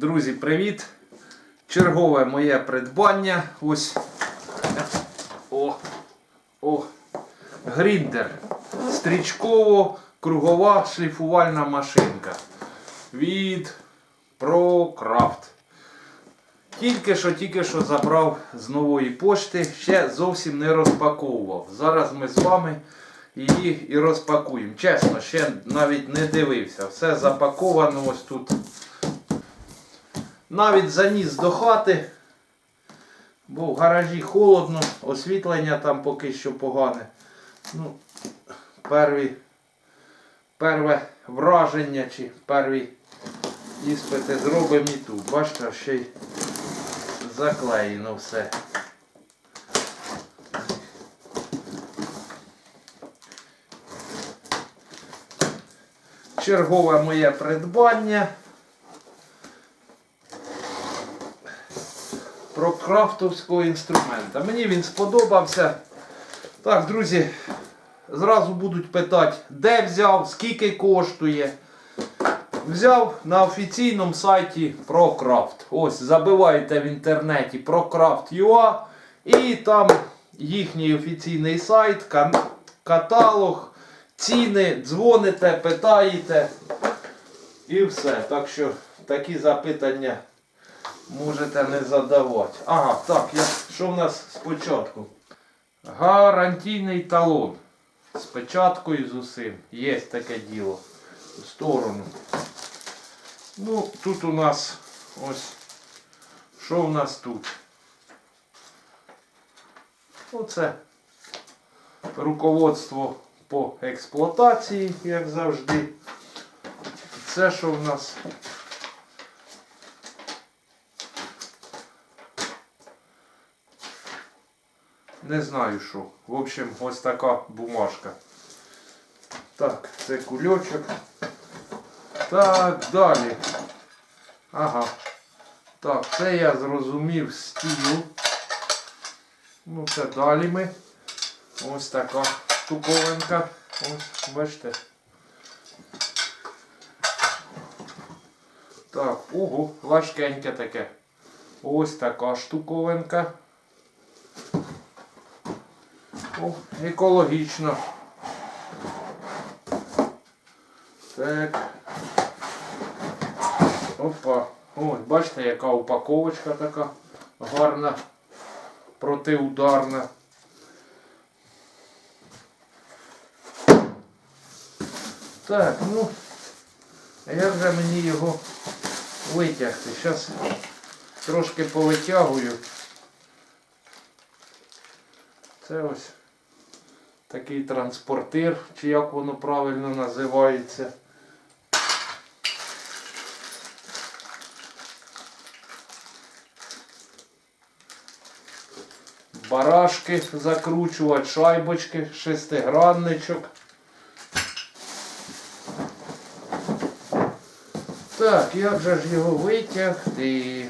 Друзі, привіт! Чергове моє придбання. Ось. О! О! Гріндер. Стрічково-кругова шліфувальна машинка. Від ProCraft. Тільки що, тільки що забрав з нової пошти, ще зовсім не розпаковував. Зараз ми з вами її і розпакуємо. Чесно, ще навіть не дивився. Все запаковано ось тут. Навіть заніс до хати, бо в гаражі холодно, освітлення там поки що погане. Ну, перві, перве враження чи перві іспити зробимо і тут. Бачите, ще й заклеєно все. Чергове моє придбання. Про крафтовського інструмента. Мені він сподобався. Так, друзі, зразу будуть питати, де взяв, скільки коштує. Взяв на офіційному сайті ProCraft. Ось забиваєте в інтернеті ProCraft.ua і там їхній офіційний сайт, каталог, ціни, дзвоните, питаєте і все. Так що такі запитання можете не задавати. Ага, так, я, що в нас спочатку? Гарантійний талон. З печаткою з усім. Є таке діло. В сторону. Ну, тут у нас ось. Що в нас тут? Оце руководство по експлуатації, як завжди. Це що в нас? Не знаю що. В общем, ось така бумажка. Так, це кульочок. Так, далі. Ага. Так, це я зрозумів стіл. Ну, це далі ми. Ось така штуковинка. Ось, бачите. Так, ого, важкеньке таке. Ось така штуковинка. Екологічно. Так. Опа. Ось, бачите, яка упаковочка така гарна, протиударна. Так, ну, а як же мені його витягти? Зараз трошки повитягую. Це ось такий транспортир, чи як воно правильно називається. Барашки закручувати, шайбочки, шестигранничок. Так, як же ж його витягти?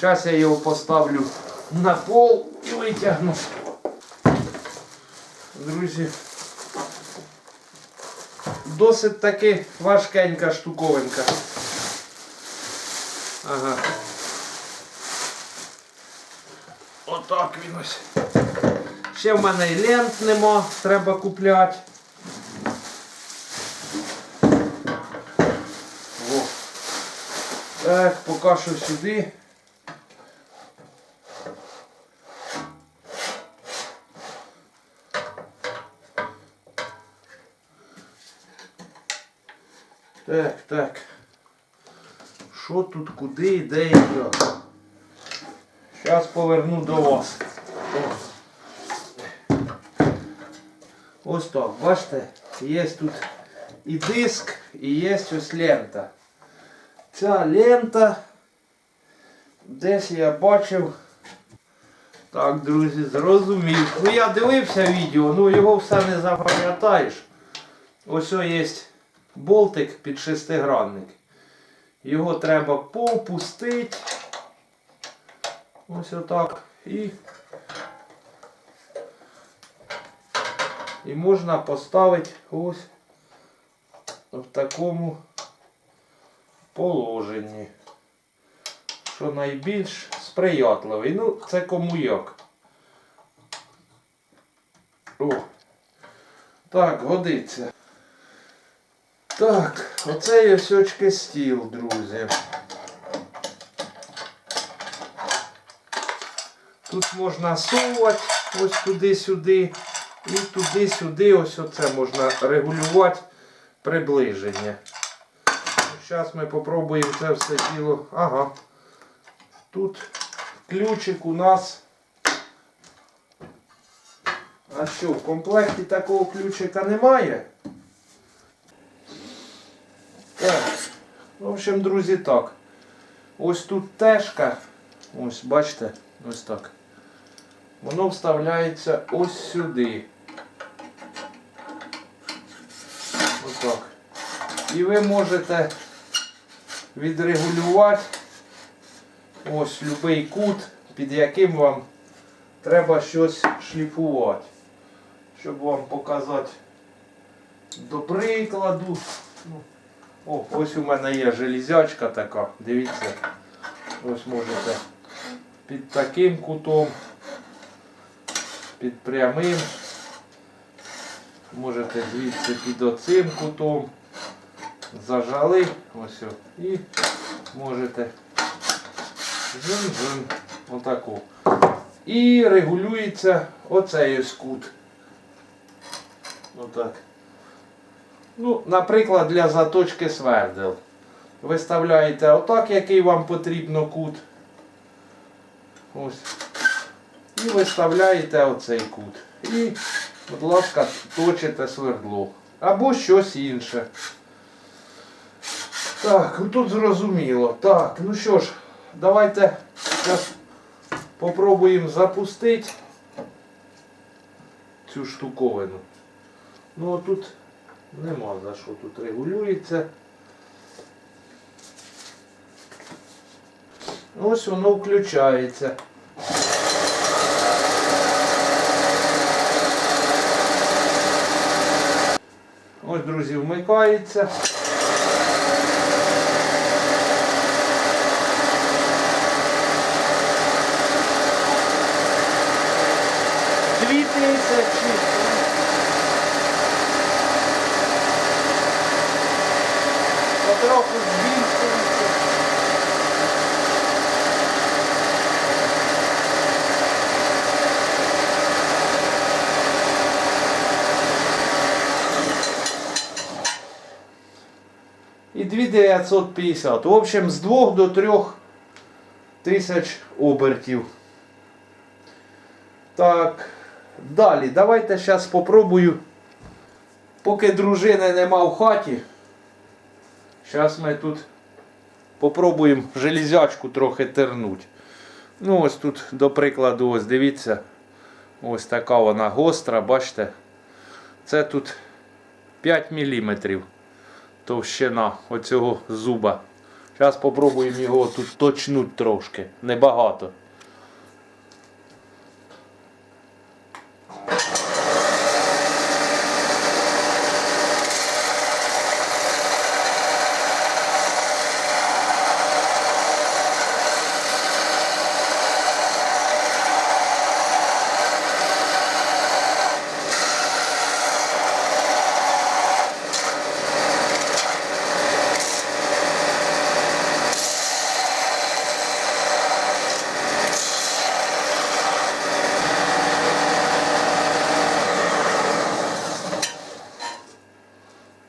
Зараз я його поставлю на пол і витягну. Друзі, досить таки важкенька штуковинка. Ага. Отак він ось. Ще в мене і лент нема, треба купляти. Так, поки що сюди. Так, так. Що тут, куди, де і як? Зараз поверну до вас. Ось так, бачите, є тут і диск, і є ось лента. Ця лента десь я бачив. Так, друзі, зрозумів. Ну я дивився відео, ну його все не запам'ятаєш. Ось є болтик під шестигранник. Його треба попустити. Ось отак. І, і можна поставити ось в такому положенні. Що найбільш сприятливий. Ну, це кому як. О. Так, годиться. Так, оце є сьочки стіл, друзі. Тут можна совувати ось туди-сюди. І туди-сюди ось оце можна регулювати приближення. Зараз ми попробуємо це все діло. Ага. Тут ключик у нас. А що, в комплекті такого ключика немає? Так. В общем, друзі, так. Ось тут тежка. Ось, бачите, ось так. Воно вставляється ось сюди. Ось так. І ви можете відрегулювати ось будь-який кут, під яким вам треба щось шліфувати. Щоб вам показати до прикладу. О, ось у мене є железячка така. Дивіться. Ось можете під таким кутом, під прямим. Можете звідси під оцим кутом. Зажали. Ось. І можете жин-жин. Отаку. І регулюється оцей ось кут. Отак. Ну, наприклад, для заточки свердел. Виставляєте отак, який вам потрібно кут. Ось. І виставляєте оцей кут. І, будь ласка, точите свердло. Або щось інше. Так, ну тут зрозуміло. Так, ну що ж, давайте зараз попробуємо запустити цю штуковину. Ну тут нема за що тут регулюється. Ось воно включається. Ось, друзі, вмикається. Дві тисячі. Потроху збільшується. І 2950. В общем, з 2 до 3 тисяч обертів. Так, далі. Давайте зараз спробую. Поки дружини нема в хаті. Зараз ми тут попробуємо железячку трохи тернути. Ну ось тут, до прикладу, ось дивіться. Ось така вона гостра, бачите. Це тут 5 мм товщина оцього зуба. Зараз спробуємо його тут точнуть трошки, небагато.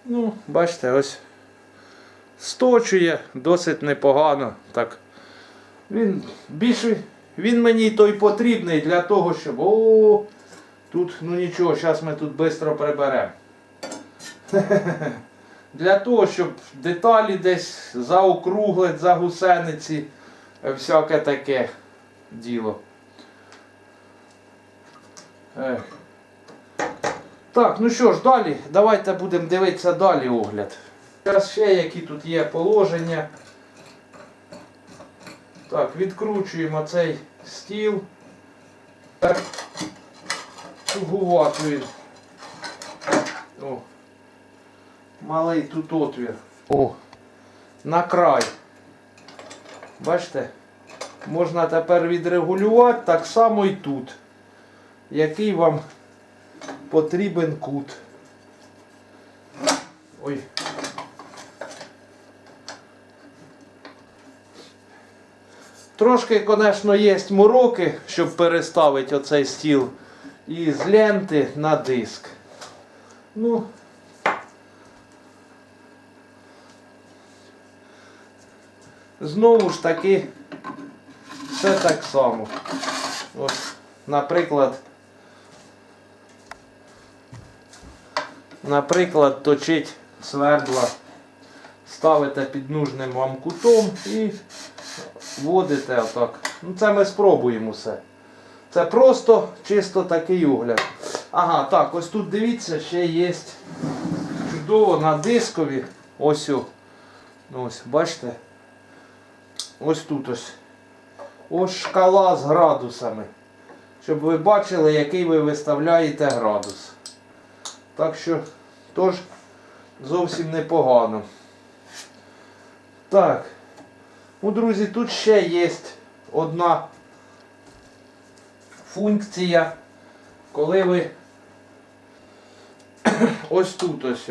Ну, бачите, ось сточує досить непогано. Так. Він більше, він мені той потрібний для того, щоб. О, тут, ну нічого, зараз ми тут швидко приберемо. Для того, щоб деталі десь заокруглить, за гусениці, е, всяке таке діло. Ех. Так, ну що ж, далі, давайте будемо дивитися далі огляд. Зараз ще які тут є положення. Так, відкручуємо цей стіл. Так, тугувато. О. Малий тут отвір. О. на край. Бачите? Можна тепер відрегулювати так само і тут. Який вам потрібен кут. Ой. Трошки, звісно, є мороки, щоб переставити оцей стіл із ленти на диск. Ну, знову ж таки, все так само. Ось, наприклад, наприклад, точить свердла, ставите під нужним вам кутом і вводите отак. Ну це ми спробуємо все. Це просто чисто такий огляд. Ага, так, ось тут дивіться, ще є чудово на дискові. Ось о. Ось, бачите? Ось тут ось. Ось шкала з градусами. Щоб ви бачили, який ви виставляєте градус. Так що тож зовсім непогано. Так. Ну, друзі, тут ще є одна функція, коли ви ось тут ось.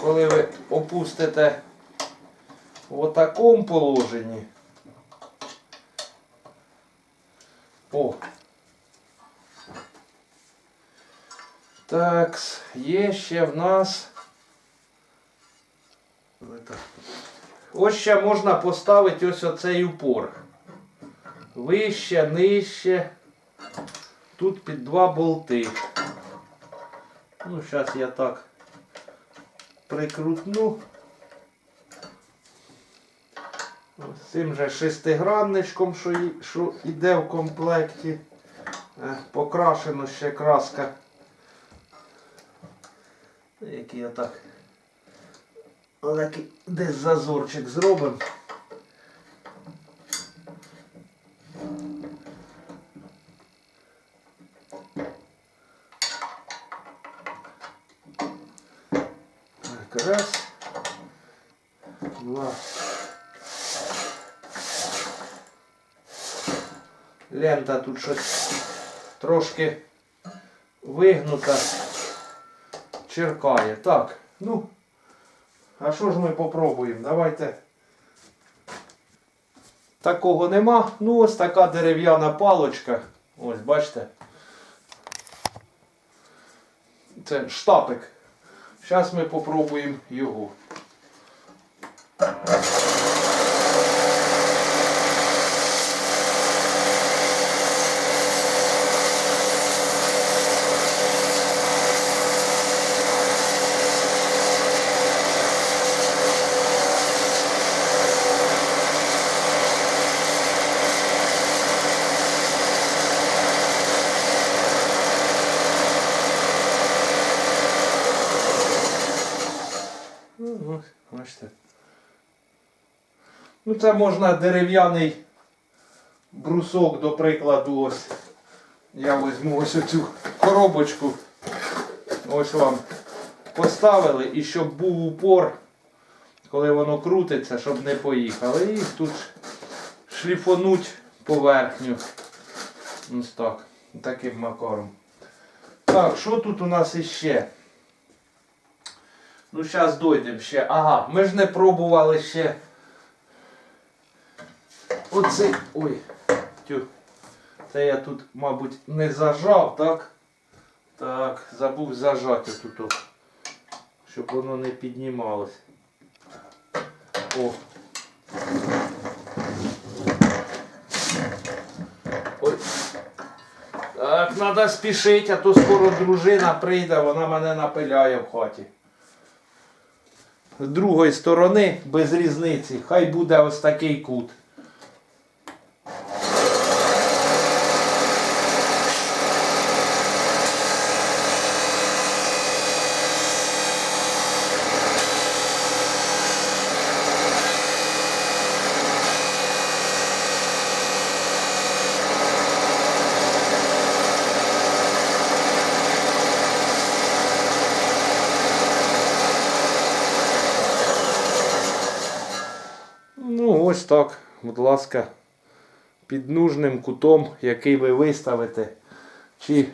Коли ви опустите в такому положенні. О. Так, є ще в нас. Ось ще можна поставити ось оцей упор. Вище, нижче. Тут під два болти. Ну, зараз я так прикрутну. Ось цим же шестигранничком, що, йде в комплекті. Е, Покрашено ще краска. Який я так. Отакий десь зазорчик зробимо. Так, раз. Два. Лента тут щось трошки вигнута, черкає. Так, ну. А що ж ми попробуємо? Давайте. Такого нема. Ну ось така дерев'яна палочка. Ось, бачите. Це штапик. Зараз ми попробуємо його. Ну, ось, бачите. Ну, це можна дерев'яний брусок, до прикладу, ось. Я візьму ось цю коробочку. Ось вам поставили і щоб був упор, коли воно крутиться, щоб не поїхало. І тут шліфонуть поверхню. Ось так. Таким макаром. Так, що тут у нас іще? Ну, зараз дойдемо ще. Ага, ми ж не пробували ще. Оцей. Ой. Тю. Це я тут, мабуть, не зажав, так? Так, забув зажати тут, щоб воно не піднімалось. О. Ой. Так, треба спішити, а то скоро дружина прийде, вона мене напиляє в хаті. З другої сторони, без різниці, хай буде ось такий кут. Так, будь ласка, під нужним кутом, який ви виставите. Чи,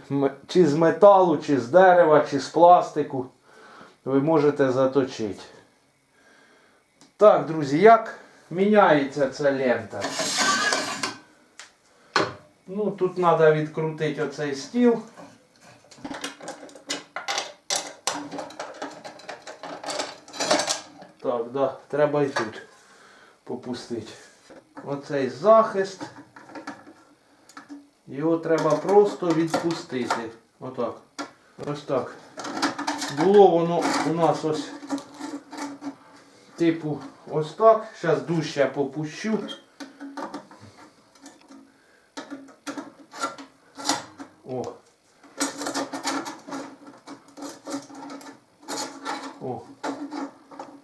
чи з металу, чи з дерева, чи з пластику. Ви можете заточити. Так, друзі, як міняється ця лента? Ну, тут треба відкрутити оцей стіл. Так, да, треба і тут попустити. Оцей захист. Його треба просто відпустити. Отак. Ось так. Було воно у нас ось типу ось так. Зараз дужче попущу. О. О.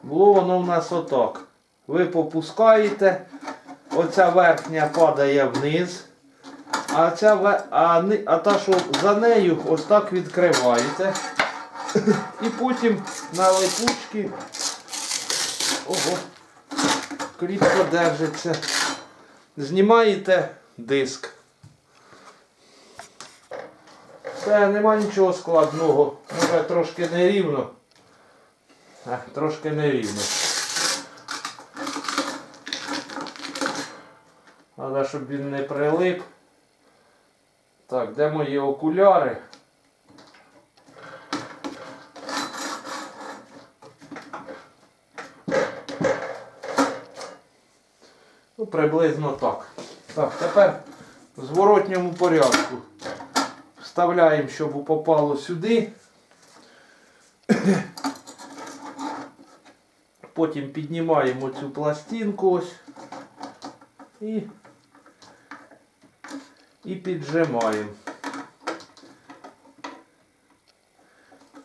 Було воно в нас отак. Ви попускаєте, оця верхня падає вниз, а, ця, а, а та, що за нею, ось так відкриваєте. І потім на липучки. Ого, кріпко держиться. Знімаєте диск. Це нема нічого складного. Може трошки нерівно. А, трошки нерівно. Але щоб він не прилип. Так, де мої окуляри? Ну, приблизно так. Так, тепер в зворотньому порядку. Вставляємо, щоб попало сюди. Потім піднімаємо цю пластинку ось і, і піджимаємо.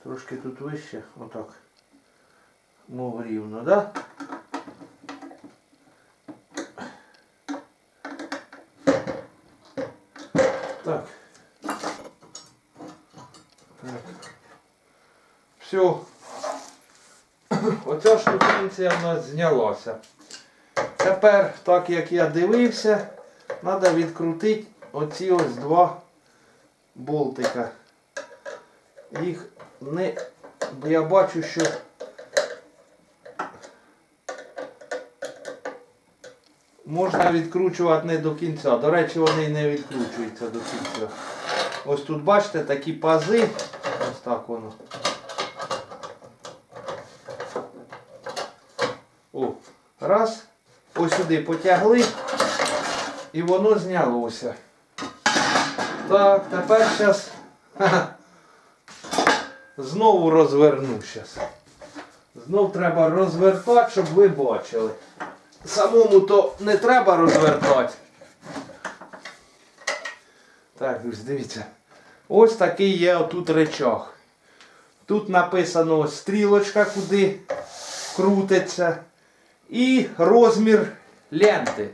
Трошки тут вище, отак. Мов рівно, да? Так. Все. Оця штукенція в нас знялася. Тепер, так як я дивився, треба відкрутити оці ось два болтика. Їх не. Я бачу, що можна відкручувати не до кінця. До речі, вони не відкручуються до кінця. Ось тут бачите такі пази. Ось так воно. О, раз. Ось сюди потягли. І воно знялося. Так, тепер зараз знову розверну зараз. Знов треба розвертати, щоб ви бачили. Самому то не треба розвертати. Так, ось дивіться. Ось такий є отут речах. Тут написано стрілочка, куди крутиться. І розмір ленти.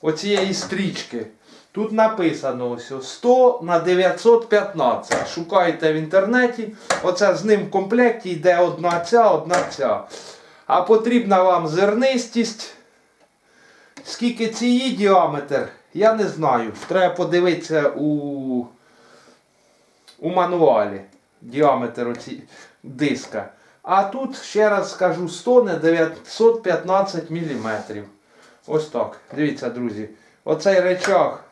Оцієї стрічки. Тут написано ось ось 100 на 915. Шукайте в інтернеті. Оце з ним в комплекті йде одна ця, одна ця. А потрібна вам зернистість. Скільки цієї діаметр, я не знаю. Треба подивитися у, у мануалі діаметр оці диска. А тут, ще раз скажу, 100 на 915 мм. Ось так. Дивіться, друзі. Оцей речах.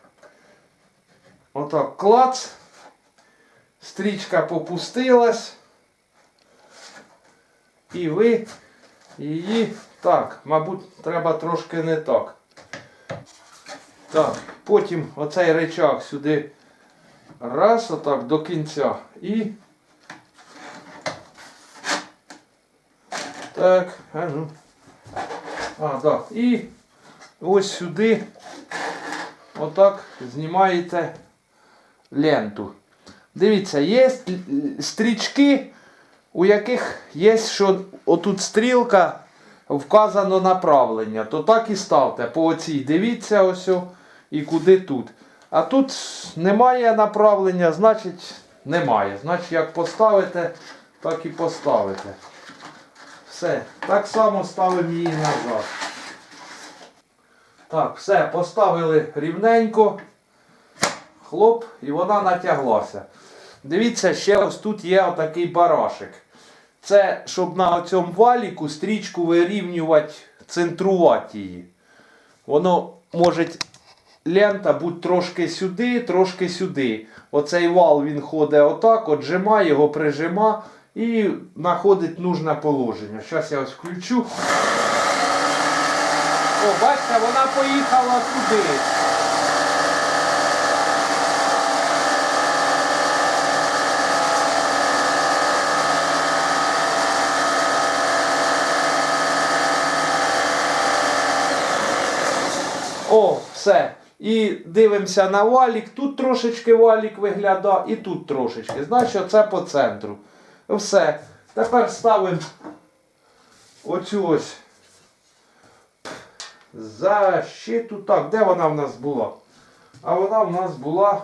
Отак клац. Стрічка попустилась. І ви її. Так, мабуть, треба трошки не так. Так, потім оцей речах сюди. Раз, отак до кінця. І. Так, а ну. А, так. І ось сюди. Отак знімаєте ленту. Дивіться, є стрічки, у яких є, що отут стрілка вказано направлення. То так і ставте по оцій. Дивіться ось і куди тут. А тут немає направлення, значить немає. Значить, як поставите, так і поставите. Все. Так само ставимо її назад. Так, все, поставили рівненько. Хлоп, і вона натяглася. Дивіться, ще ось тут є отакий барашек. Це щоб на цьому валіку стрічку вирівнювати, центрувати її. Воно може лента бути трошки сюди, трошки сюди. Оцей вал він ходить отак, отжима, його прижима і знаходить нужне положення. Зараз я ось включу. О, бачите, вона поїхала туди. О, все. І дивимося на валік. Тут трошечки валік виглядає, і тут трошечки. Значить, це по центру. Все. Тепер ставимо оцю ось защиту. Так, де вона в нас була? А вона в нас була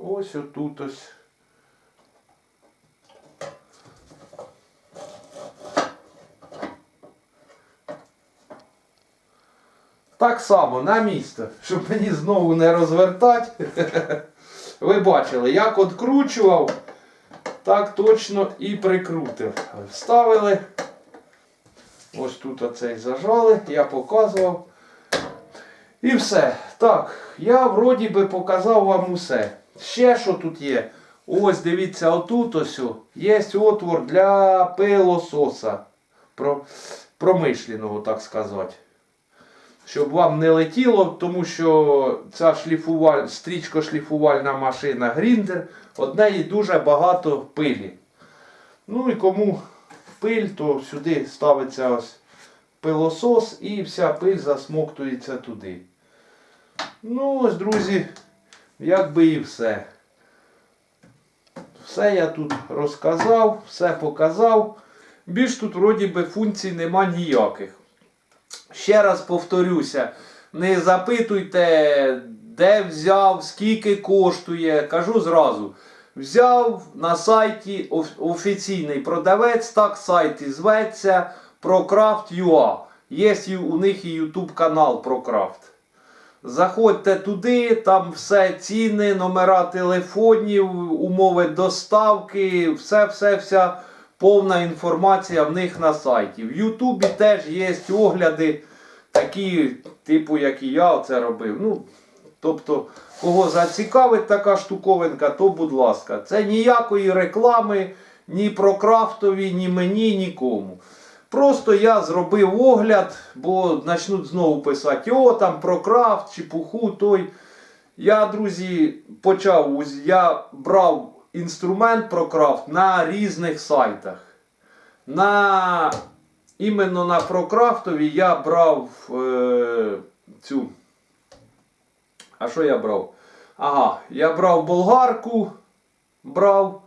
ось отут ось. Так само на місце, щоб мені знову не розвертати. Ви бачили, як откручував, так точно і прикрутив. Вставили. Ось тут оцей зажали, я показував. І все. Так, я вроді би показав вам усе. Ще що тут є? Ось дивіться, отут ось є отвор для пилососа. Про, промишленого, так сказати. Щоб вам не летіло, тому що ця шліфуваль, стрічко-шліфувальна машина Гріндер, од неї дуже багато пилі. Ну і кому пиль, то сюди ставиться ось пилосос і вся пиль засмоктується туди. Ну ось, друзі, як би і все. Все я тут розказав, все показав. Більш тут вроді би функцій нема ніяких. Ще раз повторюся, не запитуйте, де взяв, скільки коштує. Кажу зразу. Взяв на сайті офіційний продавець, так сайт і зветься ProCraft.ua. Є у них і YouTube канал ProCraft. Заходьте туди, там все ціни, номера телефонів, умови доставки, все, все, вся повна інформація в них на сайті. В Ютубі теж є огляди, такі, типу, як і я це робив. Ну, тобто, кого зацікавить така штуковинка, то будь ласка. Це ніякої реклами ні про крафтові, ні мені, нікому. Просто я зробив огляд, бо почнуть знову писати, о, там про крафт, чепуху, той. Я, друзі, почав, я брав інструмент про крафт на різних сайтах. На, іменно на прокрафтові я брав е, цю. А що я брав? Ага, я брав болгарку, брав.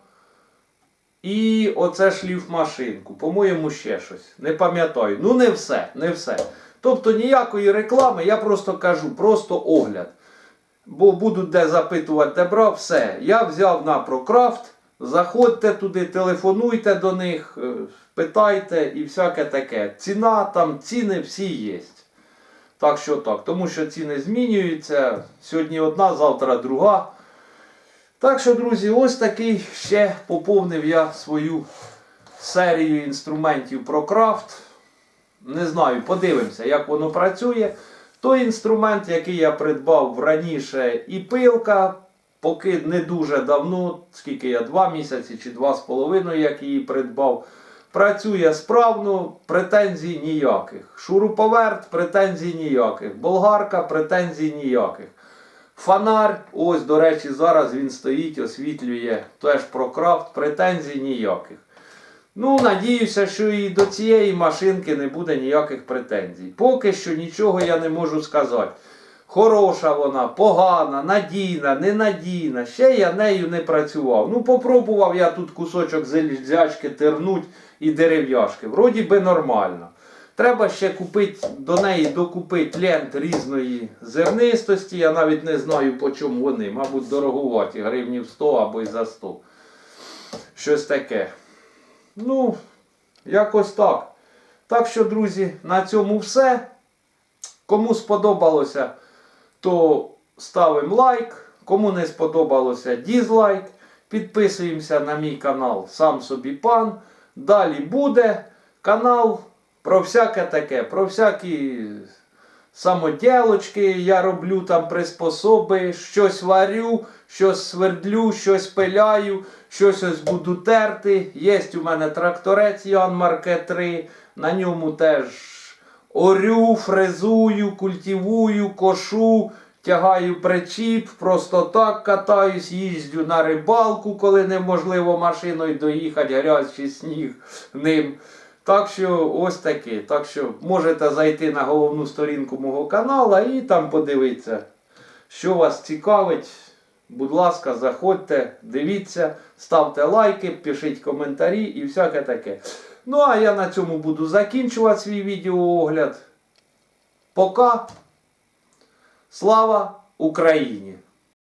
І оце шліфмашинку. По-моєму, ще щось. Не пам'ятаю. Ну, не все, не все. Тобто ніякої реклами, я просто кажу, просто огляд. Бо будуть де запитувати, де брав, все. Я взяв на ProCraft, заходьте туди, телефонуйте до них, е, питайте і всяке таке. Ціна там, ціни всі є. Так що так, тому що ціни змінюються. Сьогодні одна, завтра друга. Так що, друзі, ось такий ще поповнив я свою серію інструментів про крафт. Не знаю, подивимося, як воно працює. Той інструмент, який я придбав раніше, і пилка, поки не дуже давно, скільки я два місяці чи два з половиною, як її придбав, працює справно, претензій ніяких. Шуруповерт, претензій ніяких. Болгарка, претензій ніяких. Фонар, ось, до речі, зараз він стоїть, освітлює теж про крафт, претензій ніяких. Ну, надіюся, що і до цієї машинки не буде ніяких претензій. Поки що нічого я не можу сказати. Хороша вона, погана, надійна, ненадійна. Ще я нею не працював. Ну, попробував я тут кусочок залізячки тернуть і дерев'яшки. Вроді би нормально. Треба ще купити до неї докупити лент різної зернистості. Я навіть не знаю по чому вони. Мабуть, дорогуваті, гривнів 100 або й за 100. Щось таке. Ну, якось так. Так що, друзі, на цьому все. Кому сподобалося, то ставимо лайк. Кому не сподобалося, дізлайк. Підписуємося на мій канал Сам собі пан. Далі буде канал про всяке таке, про всякі самоділочки. Я роблю там приспособи, щось варю, щось свердлю, щось пиляю, щось ось буду терти. Є у мене тракторець Ян Марке 3. На ньому теж орю, фрезую, культивую, кошу. Тягаю причіп, просто так катаюсь, їздю на рибалку, коли неможливо машиною доїхати, грязь сніг ним. Так що ось таке. Так що можете зайти на головну сторінку мого каналу і там подивитися, що вас цікавить. Будь ласка, заходьте, дивіться, ставте лайки, пишіть коментарі і всяке таке. Ну а я на цьому буду закінчувати свій відеоогляд. Пока. Слава Україні!